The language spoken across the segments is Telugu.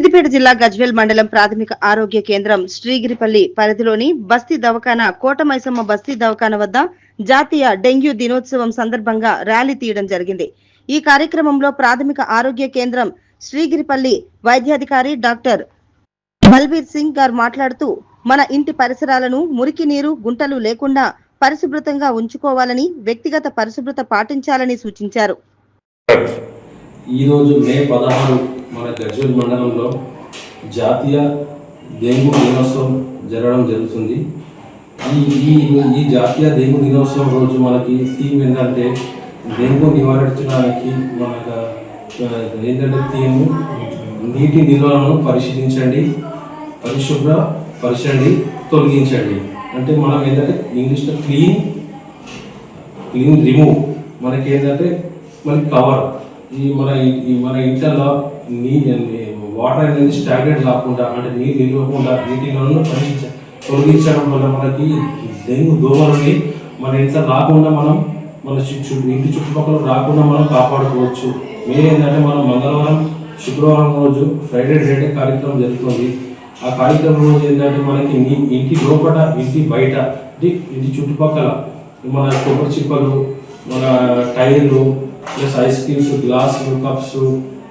సిద్దిపేట జిల్లా గజ్వేల్ మండలం ప్రాథమిక ఆరోగ్య కేంద్రం శ్రీగిరిపల్లి పరిధిలోని బస్తీ దవాఖాన కోటమైసమ్మ బస్తీ దవాఖాన వద్ద జాతీయ డెంగ్యూ దినోత్సవం సందర్భంగా ర్యాలీ తీయడం జరిగింది. ఈ కార్యక్రమంలో ప్రాథమిక ఆరోగ్య కేంద్రం శ్రీగిరిపల్లి వైద్యాధికారి డాక్టర్ బల్బీర్ సింగ్ గారు మాట్లాడుతూ మన ఇంటి పరిసరాలను మురికి నీరు గుంటలు లేకుండా పరిశుభ్రతంగా ఉంచుకోవాలని వ్యక్తిగత పరిశుభ్రత పాటించాలని సూచించారు. ఈరోజు మే పదహారు మన గజ్వేల్ మండలంలో జాతీయ డెంగ్యూ దినోత్సవం జరగడం జరుగుతుంది. ఈ ఈ ఈ జాతీయ డెంగ్యూ దినోత్సవం రోజు మనకి థీమ్ ఏంటంటే డెంగ్యూ నివారించడానికి మనకు ఏంటంటే థీమ్ నీటి నిల్వలను పరిశీలించండి పరిశుభ్ర పరచండి తొలగించండి. అంటే మనం ఏంటంటే ఇంగ్లీష్లో క్లీన్ క్లీన్ రిమూవ్. మనకి ఏంటంటే మనకి కవర్. ఈ మన ఈ మన ఇంట్లో నీ వాటర్ అనేది స్టాగ్నెట్ కాకుండా అంటే నీరు నిలవకుండా నీటిలో తొలగించ తొలగించడం వల్ల మనకి డెంగ్యూ దోమలని మన ఇంట్లో రాకుండా మనం మన చు- ఇంటి చుట్టుపక్కల రాకుండా మనం కాపాడుకోవచ్చు. మెయిన్ ఏంటంటే మనం మంగళవారం శుక్రవారం రోజు ఫ్రైడే డే కార్యక్రమం జరుగుతుంది. ఆ కార్యక్రమం రోజు ఏంటంటే మనకి నీ- ఇంటి లోపల ఇంటి బయట ఇంటి చుట్టుపక్కల మన కొబ్బరి చిప్పలు మన టైర్లు ప్లస్ ఐస్ క్రీమ్స్ గ్లాసులు కప్స్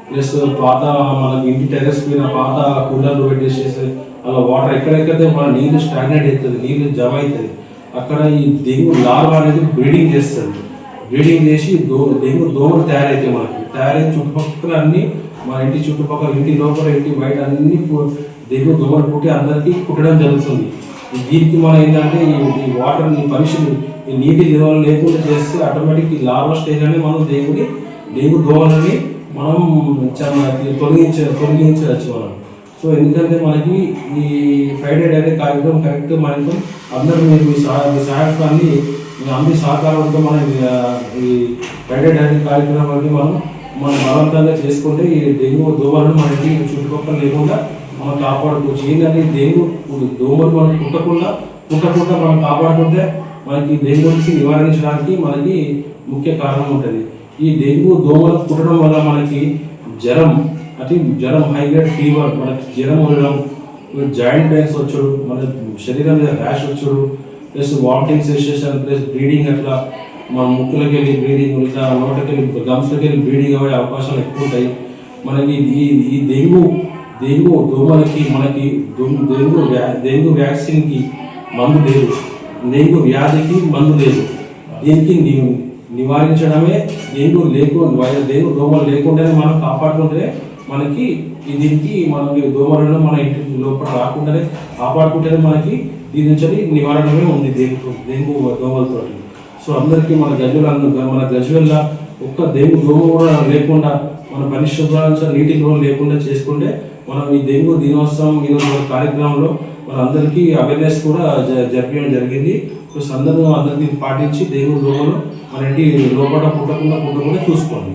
ప్లస్ పాత మనకి ఇంటి టెరెస్ మీద పాత కూలర్లు పెట్టేసేసి అలా వాటర్ ఎక్కడెక్కడైతే మన నీళ్ళు స్టాండర్డ్ అవుతుంది నీళ్ళు జమ అవుతుంది అక్కడ ఈ డెంగ్యూ లార్వా అనేది బ్రీడింగ్ చేస్తుంది. బ్రీడింగ్ చేసి దో డెంగ్యూ దోమలు తయారైతాయి మనకి. తయారైన చుట్టుపక్కల అన్ని మన ఇంటి చుట్టుపక్కల ఇంటి లోపల ఇంటి బయట అన్ని డెంగ్యూ దోమలు పుట్టి అందరికీ పుట్టడం జరుగుతుంది. దీనికి మనం ఏంటంటే ఈ వాటర్ని ఈ నీటి నిల్వలు లేకుండా చేస్తే ఆటోమేటిక్ ఈ లార్వా స్టేజ్ అనేది మనం దేవుడి దేవు దోమలని మనం చాలా తొలగించ తొలగించవచ్చు మనం. సో ఎందుకంటే మనకి ఈ ఫ్రైడే డే కార్యక్రమం కరెక్ట్ మనకు అందరూ మీరు మీ సహా మీ సహాయకాన్ని మీ అందరి సహకారంతో మనం ఈ ఫ్రైడే డే కార్యక్రమాన్ని మనం మనం బలవంతంగా చేసుకుంటే ఈ డెంగ్యూ దోమలను మనకి చుట్టుపక్కల లేకుండా మనం కాపాడుకోవచ్చు ఏంటంటే ఈ దోమలు మనం కుట్టకుండా పుట్టకుండా మనం కాపాడుకుంటే మనకి డెంగ్యూకి నివారించడానికి మనకి ముఖ్య కారణం ఉంటుంది. ఈ డెంగ్యూ దోమలు కుట్టడం వల్ల మనకి జ్వరం అంటే జ్వరం హైగ్రేడ్ ఫీవర్ మనకి జ్వరం ఉండడం జాయింట్ పెయిన్స్ వచ్చాడు మన శరీరం మీద ర్యాష్ వచ్చాడు plus vomiting sensation plus bleeding అట్లా మన ముక్కులకి వెళ్ళి బ్లీడింగ్ ఇట్లా నోటకి వెళ్ళి గమ్స్లకి వెళ్ళి బ్లీడింగ్ అయ్యే అవకాశాలు ఎక్కువ ఉంటాయి. మనకి ఈ ఈ డెంగ్యూ డెంగ్యూ దోమలకి మనకి దొం- డెంగ్యూ డెంగ్యూ వ్యాక్సిన్కి మందు లేదు. డెంగ్యూ వ్యాధికి మందు లేదు. దీనికి నివారించడమే డెంగ్యూ లేకు వై- డెంగ్యూ దోమలు లేకుండానే మనం కాపాడుకుంటే మనకి దీనికి మనకి దోమలను మన ఇంటి లోపల రాకుండానే కాపాడుకుంటేనే మనకి దీని నుంచి నివారణమే ఉంది డెంగ్యూ డెంగ్యూ దోమలతో సో అందరికీ మన గజుల మన గజువల్ల ఒక్క డెంగ్యూ దోమ కూడా లేకుండా మన పరిశుభ్రాంశ నీటి కూడా లేకుండా చేసుకుంటే మనం ఈ డెంగ్యూ దినోత్సవం ఈరోజు కార్యక్రమంలో మనందరికీ అవేర్నెస్ కూడా జ- జరిపించడం జరిగింది. సో అందరూ అందరికీ పాటించి డెంగ్యూ దోమలు మన ఇంటి లోపల పుట్టకుండా పుట్టకుండా చూసుకోండి.